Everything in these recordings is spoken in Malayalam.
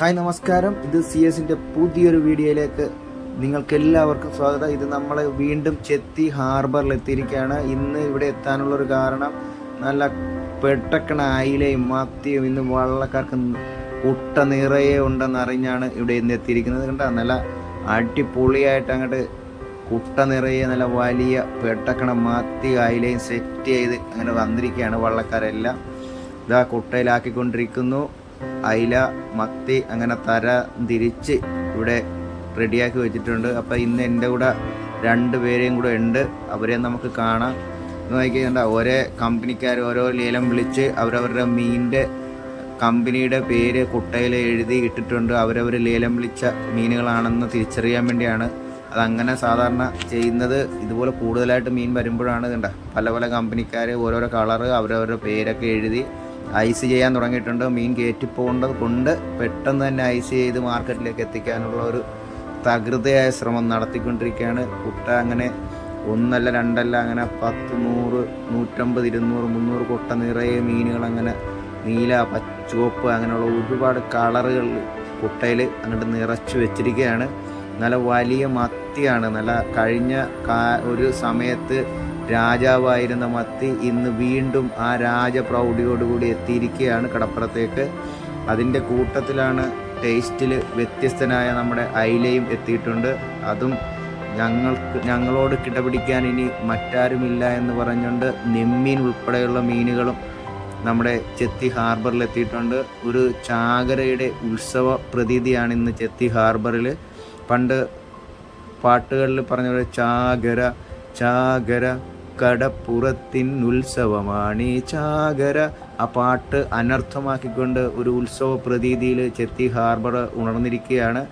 ഹായ് നമസ്കാരം. ഇത് സി എസിന്റെ പുതിയൊരു വീഡിയോയിലേക്ക് നിങ്ങൾക്ക് എല്ലാവർക്കും സ്വാഗതം. ഇത് നമ്മൾ വീണ്ടും ചെത്തി ഹാർബറിൽ എത്തിയിരിക്കുകയാണ് ഇന്ന് ഇവിടെ എത്താനുള്ള ഒരു കാരണം നല്ല പെട്ടക്കണ അയിലയും മത്തിയും ഇന്ന് വള്ളക്കാർക്ക് കുട്ട നിറയെ ഉണ്ടെന്ന് അറിഞ്ഞാണ് ഇവിടെ ഇന്ന് എത്തിയിരിക്കുന്നത്. കണ്ട? നല്ല അടിപൊളിയായിട്ട് അങ്ങോട്ട് കുട്ട നിറയെ നല്ല വലിയ പെട്ടക്കണ മാത്തി അയിലയും സെറ്റ് ചെയ്ത് അങ്ങനെ വന്നിരിക്കുകയാണ് വള്ളക്കാരെല്ലാം. ഇതാ കുട്ടയിലാക്കിക്കൊണ്ടിരിക്കുന്നു. അയില മത്തി അങ്ങനെ തര തിരിച്ച് ഇവിടെ റെഡിയാക്കി വെച്ചിട്ടുണ്ട്. അപ്പോൾ ഇന്ന് എന്റെ കൂടെ രണ്ട് പേരെയും കൂടെ ഉണ്ട്. അവരെ നമുക്ക് കാണാം. നോക്കിക്കണ്ട ഓരോ കമ്പനിക്കാർ ഓരോ ലേലം വിളിച്ച് അവരവരുടെ മീനിന്റെ കമ്പനിയുടെ പേര് കുട്ടയിൽ എഴുതി ഇട്ടിട്ടുണ്ട്. അവരവർ ലേലം വിളിച്ച മീനുകളാണെന്ന് തിരിച്ചറിയാൻ വേണ്ടിയാണ്. അതങ്ങനെ സാധാരണ ചെയ്യുന്നത്. ഇതുപോലെ കൂടുതലായിട്ട് മീൻ വരുമ്പോഴാണ് കണ്ട? പല പല കമ്പനിക്കാർ ഓരോരോ കളറ് അവരവരുടെ പേരൊക്കെ എഴുതി ഐസ് ചെയ്യാൻ തുടങ്ങിയിട്ടുണ്ട്. മീൻ കയറ്റിപ്പോകേണ്ടത് കൊണ്ട് പെട്ടെന്ന് തന്നെ ഐസ് ചെയ്ത് മാർക്കറ്റിലേക്ക് എത്തിക്കാനുള്ള ഒരു തകൃതയായ ശ്രമം നടത്തിക്കൊണ്ടിരിക്കുകയാണ്. കുട്ട അങ്ങനെ ഒന്നല്ല രണ്ടല്ല അങ്ങനെ പത്ത് നൂറ് നൂറ്റമ്പത് ഇരുന്നൂറ് മുന്നൂറ് കുട്ട നിറയെ മീനുകൾ അങ്ങനെ നീല ചുവപ്പ് അങ്ങനെയുള്ള ഒരുപാട് കളറുകൾ കുട്ടയിൽ അങ്ങോട്ട് നിറച്ചു വെച്ചിരിക്കുകയാണ്. നല്ല വലിയ മത്തിയാണ്. നല്ല കഴിഞ്ഞ ഒരു സമയത്ത് രാജാവായിരുന്ന മത്തി ഇന്ന് വീണ്ടും ആ രാജപ്രൗഢിയോടുകൂടി എത്തിയിരിക്കുകയാണ് കടപ്പുറത്തേക്ക്. അതിന്റെ കൂട്ടത്തിലാണ് ടേസ്റ്റിൽ വ്യത്യസ്തനായ നമ്മുടെ അയിലയും എത്തിയിട്ടുണ്ട്. അതും ഞങ്ങൾക്ക് ഞങ്ങളോട് കിടപിടിക്കാൻ ഇനി മറ്റാരുമില്ല എന്ന് പറഞ്ഞുകൊണ്ട് നെമ്മീൻ ഉൾപ്പെടെയുള്ള മീനുകളും നമ്മുടെ ചെത്തി ഹാർബറിൽ എത്തിയിട്ടുണ്ട്. ഒരു ചാകരയുടെ ഉത്സവ പ്രതീതിയാണ് ഇന്ന് ചെത്തി ഹാർബറിൽ പണ്ട് പാട്ടുകളിൽ പറഞ്ഞ പോലെ ചാകര ചാകര കടപ്പുറത്തിൻ ഉത്സവമാണ് ചാകര. ആ പാട്ട് അനർത്ഥമാക്കിക്കൊണ്ട് ഒരു ഉത്സവ പ്രതീതിയിൽ ചെത്തി ഹാർബർ ഉണർന്നിരിക്കുകയാണ്.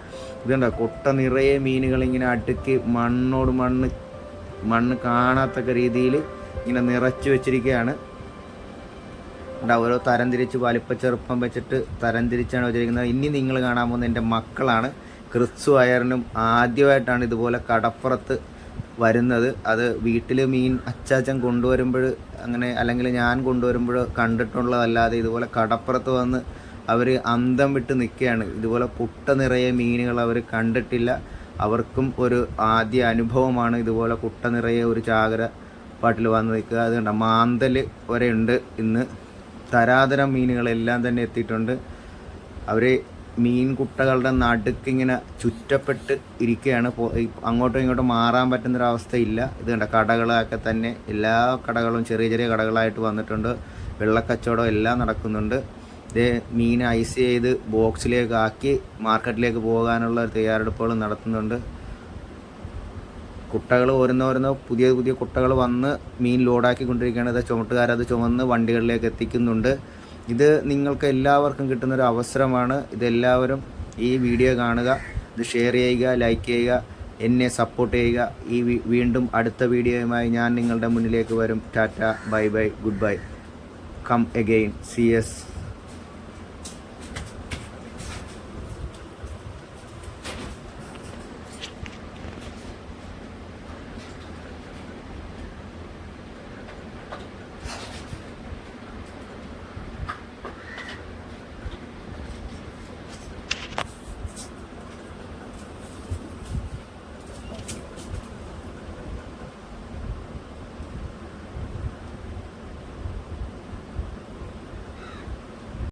ഇതുണ്ട കൊട്ട നിറയെ മീനുകൾ ഇങ്ങനെ അടുക്കി മണ്ണോട് മണ്ണ് മണ്ണ് കാണാത്തക്ക രീതിയിൽ ഇങ്ങനെ നിറച്ചു വെച്ചിരിക്കുകയാണ്. ഓരോ തരംതിരിച്ച് വലിപ്പച്ചെറുപ്പം വലിപ്പ ചെറുപ്പം വെച്ചിട്ട് തരംതിരിച്ചാണ് വെച്ചിരിക്കുന്നത്. ഇനി നിങ്ങൾ കാണാൻ പോകുന്നത് എന്റെ മക്കളാണ്. ക്രിസ്തു അയറിനും ആദ്യമായിട്ടാണ് ഇതുപോലെ കടപ്പുറത്ത് വരുന്നത്. അത് വീട്ടിൽ മീൻ അച്ചാച്ചൻ കൊണ്ടുവരുമ്പോൾ അങ്ങനെ അല്ലെങ്കിൽ ഞാൻ കൊണ്ടുവരുമ്പോൾ കണ്ടിട്ടുള്ളതല്ലാതെ ഇതുപോലെ കടപ്പുറത്ത് വന്ന് അവർ അന്തം വിട്ട് നിൽക്കുകയാണ്. ഇതുപോലെ കുട്ട നിറയെ മീനുകൾ അവർ കണ്ടിട്ടില്ല. അവർക്കും ഒരു ആദ്യ അനുഭവമാണ് ഇതുപോലെ കുട്ട നിറയെ ഒരു ചാകര പാട്ടിൽ വന്ന് നിൽക്കുക. അതുകൊണ്ട് മാന്തൽ വരെ ഉണ്ട് ഇന്ന് തരാതരം മീനുകളെല്ലാം തന്നെ എത്തിയിട്ടുണ്ട്. അവർ മീൻ കുട്ടകളുടെ നടുക്കിങ്ങനെ ചുറ്റപ്പെട്ട് ഇരിക്കുകയാണ്. അങ്ങോട്ടും ഇങ്ങോട്ടും മാറാൻ പറ്റുന്നൊരവസ്ഥയില്ല. ഇത് കണ്ട കടകളൊക്കെ തന്നെ എല്ലാ കടകളും ചെറിയ ചെറിയ കടകളായിട്ട് വന്നിട്ടുണ്ട്. വെള്ളക്കച്ചവടം എല്ലാം നടക്കുന്നുണ്ട്. ഇത് മീൻ ഐസ് ചെയ്ത് ബോക്സിലേക്ക് ആക്കി മാർക്കറ്റിലേക്ക് പോകാനുള്ള തയ്യാറെടുപ്പുകൾ നടത്തുന്നുണ്ട്. കുട്ടകൾ ഓരോന്നോരോന്നോ പുതിയ പുതിയ കുട്ടകൾ വന്ന് മീൻ ലോഡാക്കിക്കൊണ്ടിരിക്കുകയാണ്. ഇത് ചുമട്ടുകാരത് ചുമന്ന് വണ്ടികളിലേക്ക് എത്തിക്കുന്നുണ്ട്. ഇത് നിങ്ങൾക്ക് എല്ലാവർക്കും കിട്ടുന്നൊരു അവസരമാണ്. ഇതെല്ലാവരും ഈ വീഡിയോ കാണുക ഇത് ഷെയർ ചെയ്യുക ലൈക്ക് ചെയ്യുക എന്നെ സപ്പോർട്ട് ചെയ്യുക. ഈ വീണ്ടും അടുത്ത വീഡിയോയുമായി ഞാൻ നിങ്ങളുടെ മുന്നിലേക്ക് വരും. Tata bye bye good bye. Come again C S